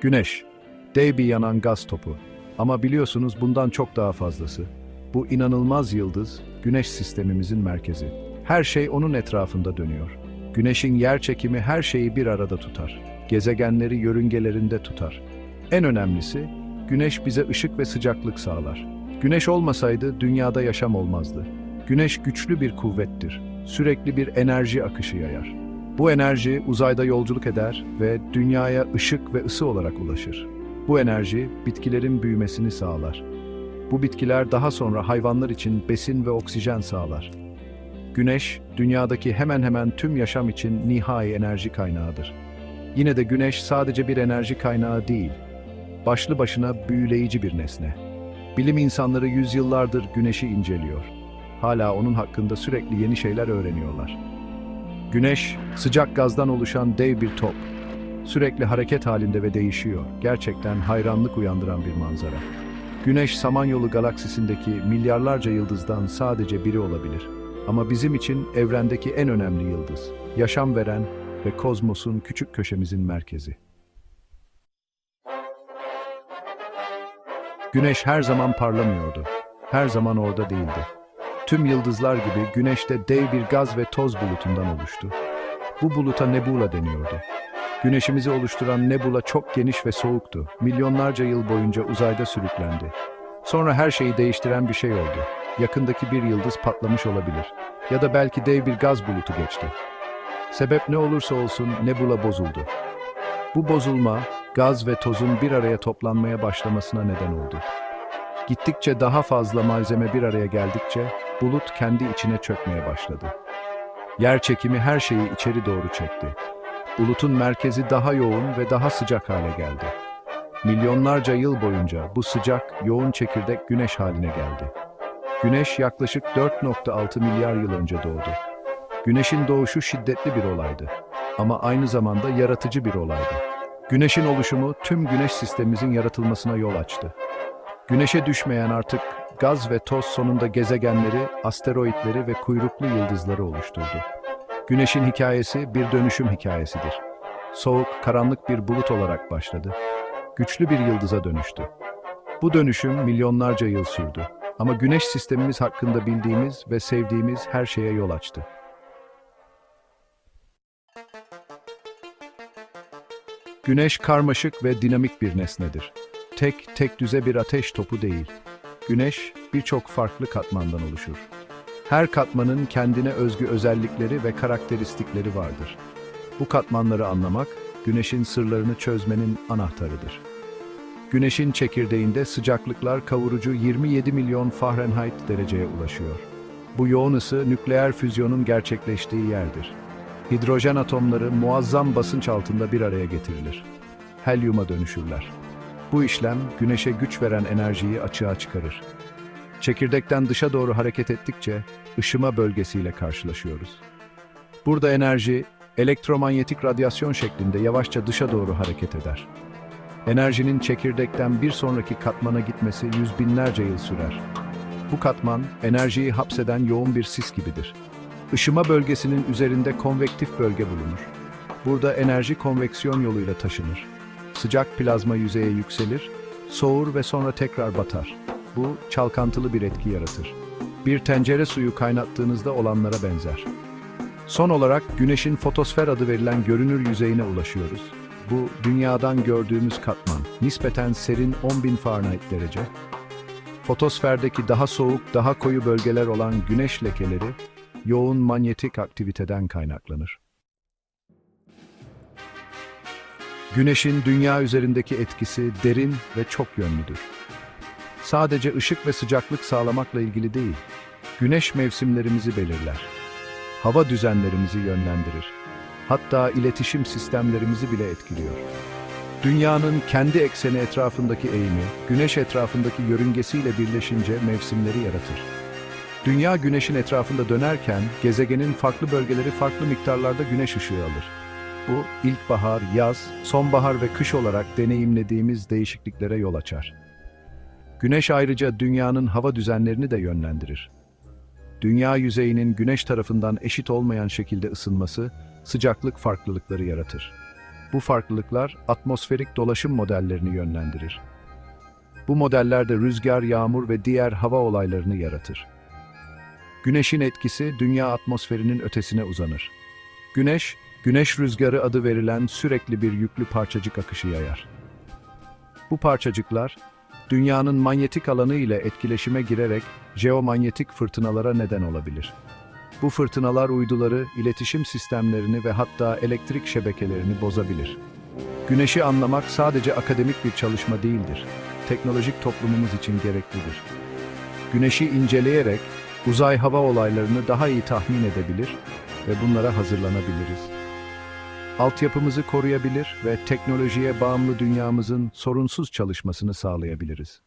Güneş, dev bir yanan gaz topu. Ama biliyorsunuz bundan çok daha fazlası. Bu inanılmaz yıldız, güneş sistemimizin merkezi. Her şey onun etrafında dönüyor. Güneşin yer çekimi her şeyi bir arada tutar. Gezegenleri yörüngelerinde tutar. En önemlisi, güneş bize ışık ve sıcaklık sağlar. Güneş olmasaydı dünyada yaşam olmazdı. Güneş güçlü bir kuvvettir. Sürekli bir enerji akışı yayar. Bu enerji uzayda yolculuk eder ve dünyaya ışık ve ısı olarak ulaşır. Bu enerji bitkilerin büyümesini sağlar. Bu bitkiler daha sonra hayvanlar için besin ve oksijen sağlar. Güneş, dünyadaki hemen hemen tüm yaşam için nihai enerji kaynağıdır. Yine de güneş sadece bir enerji kaynağı değil, başlı başına büyüleyici bir nesne. Bilim insanları yüzyıllardır güneşi inceliyor. Hala onun hakkında sürekli yeni şeyler öğreniyorlar. Güneş, sıcak gazdan oluşan dev bir top. Sürekli hareket halinde ve değişiyor. Gerçekten hayranlık uyandıran bir manzara. Güneş, Samanyolu galaksisindeki milyarlarca yıldızdan sadece biri olabilir. Ama bizim için evrendeki en önemli yıldız. Yaşam veren ve kozmosun küçük köşemizin merkezi. Güneş her zaman parlamıyordu. Her zaman orada değildi. Tüm yıldızlar gibi güneş de dev bir gaz ve toz bulutundan oluştu. Bu buluta nebula deniyordu. Güneşimizi oluşturan nebula çok geniş ve soğuktu. Milyonlarca yıl boyunca uzayda sürüklendi. Sonra her şeyi değiştiren bir şey oldu. Yakındaki bir yıldız patlamış olabilir. Ya da belki dev bir gaz bulutu geçti. Sebep ne olursa olsun nebula bozuldu. Bu bozulma, gaz ve tozun bir araya toplanmaya başlamasına neden oldu. Gittikçe daha fazla malzeme bir araya geldikçe bulut kendi içine çökmeye başladı. Yer çekimi her şeyi içeri doğru çekti. Bulutun merkezi daha yoğun ve daha sıcak hale geldi. Milyonlarca yıl boyunca bu sıcak, yoğun çekirdek güneş haline geldi. Güneş yaklaşık 4.6 milyar yıl önce doğdu. Güneşin doğuşu şiddetli bir olaydı ama aynı zamanda yaratıcı bir olaydı. Güneşin oluşumu tüm güneş sistemimizin yaratılmasına yol açtı. Güneşe düşmeyen artık gaz ve toz sonunda gezegenleri, asteroitleri ve kuyruklu yıldızları oluşturdu. Güneşin hikayesi bir dönüşüm hikayesidir. Soğuk, karanlık bir bulut olarak başladı. Güçlü bir yıldıza dönüştü. Bu dönüşüm milyonlarca yıl sürdü. Ama güneş sistemimiz hakkında bildiğimiz ve sevdiğimiz her şeye yol açtı. Güneş karmaşık ve dinamik bir nesnedir. Tek, tek düze bir ateş topu değil. Güneş birçok farklı katmandan oluşur. Her katmanın kendine özgü özellikleri ve karakteristikleri vardır. Bu katmanları anlamak, güneşin sırlarını çözmenin anahtarıdır. Güneşin çekirdeğinde sıcaklıklar kavurucu 27 milyon Fahrenheit dereceye ulaşıyor. Bu yoğun ısı nükleer füzyonun gerçekleştiği yerdir. Hidrojen atomları muazzam basınç altında bir araya getirilir. Helyuma dönüşürler. Bu işlem güneşe güç veren enerjiyi açığa çıkarır. Çekirdekten dışa doğru hareket ettikçe ışıma bölgesiyle karşılaşıyoruz. Burada enerji elektromanyetik radyasyon şeklinde yavaşça dışa doğru hareket eder. Enerjinin çekirdekten bir sonraki katmana gitmesi yüz binlerce yıl sürer. Bu katman enerjiyi hapseden yoğun bir sis gibidir. Işıma bölgesinin üzerinde konvektif bölge bulunur. Burada enerji konveksiyon yoluyla taşınır. Sıcak plazma yüzeye yükselir, soğur ve sonra tekrar batar. Bu çalkantılı bir etki yaratır. Bir tencere suyu kaynattığınızda olanlara benzer. Son olarak güneşin fotosfer adı verilen görünür yüzeyine ulaşıyoruz. Bu dünyadan gördüğümüz katman, nispeten serin 10.000 Fahrenheit derece. Fotosferdeki daha soğuk, daha koyu bölgeler olan güneş lekeleri yoğun manyetik aktiviteden kaynaklanır. Güneşin dünya üzerindeki etkisi derin ve çok yönlüdür. Sadece ışık ve sıcaklık sağlamakla ilgili değil, güneş mevsimlerimizi belirler. Hava düzenlerimizi yönlendirir. Hatta iletişim sistemlerimizi bile etkiliyor. Dünyanın kendi ekseni etrafındaki eğimi, güneş etrafındaki yörüngesiyle birleşince mevsimleri yaratır. Dünya güneşin etrafında dönerken gezegenin farklı bölgeleri farklı miktarlarda güneş ışığı alır. Bu ilkbahar, yaz, sonbahar ve kış olarak deneyimlediğimiz değişikliklere yol açar. Güneş ayrıca dünyanın hava düzenlerini de yönlendirir. Dünya yüzeyinin güneş tarafından eşit olmayan şekilde ısınması sıcaklık farklılıkları yaratır. Bu farklılıklar atmosferik dolaşım modellerini yönlendirir. Bu modeller de rüzgar, yağmur ve diğer hava olaylarını yaratır. Güneşin etkisi dünya atmosferinin ötesine uzanır. Güneş, güneş rüzgarı adı verilen sürekli bir yüklü parçacık akışı yayar. Bu parçacıklar, dünyanın manyetik alanı ile etkileşime girerek jeomanyetik fırtınalara neden olabilir. Bu fırtınalar uyduları, iletişim sistemlerini ve hatta elektrik şebekelerini bozabilir. Güneşi anlamak sadece akademik bir çalışma değildir. Teknolojik toplumumuz için gereklidir. Güneşi inceleyerek uzay hava olaylarını daha iyi tahmin edebilir ve bunlara hazırlanabiliriz. Altyapımızı koruyabilir ve teknolojiye bağımlı dünyamızın sorunsuz çalışmasını sağlayabiliriz.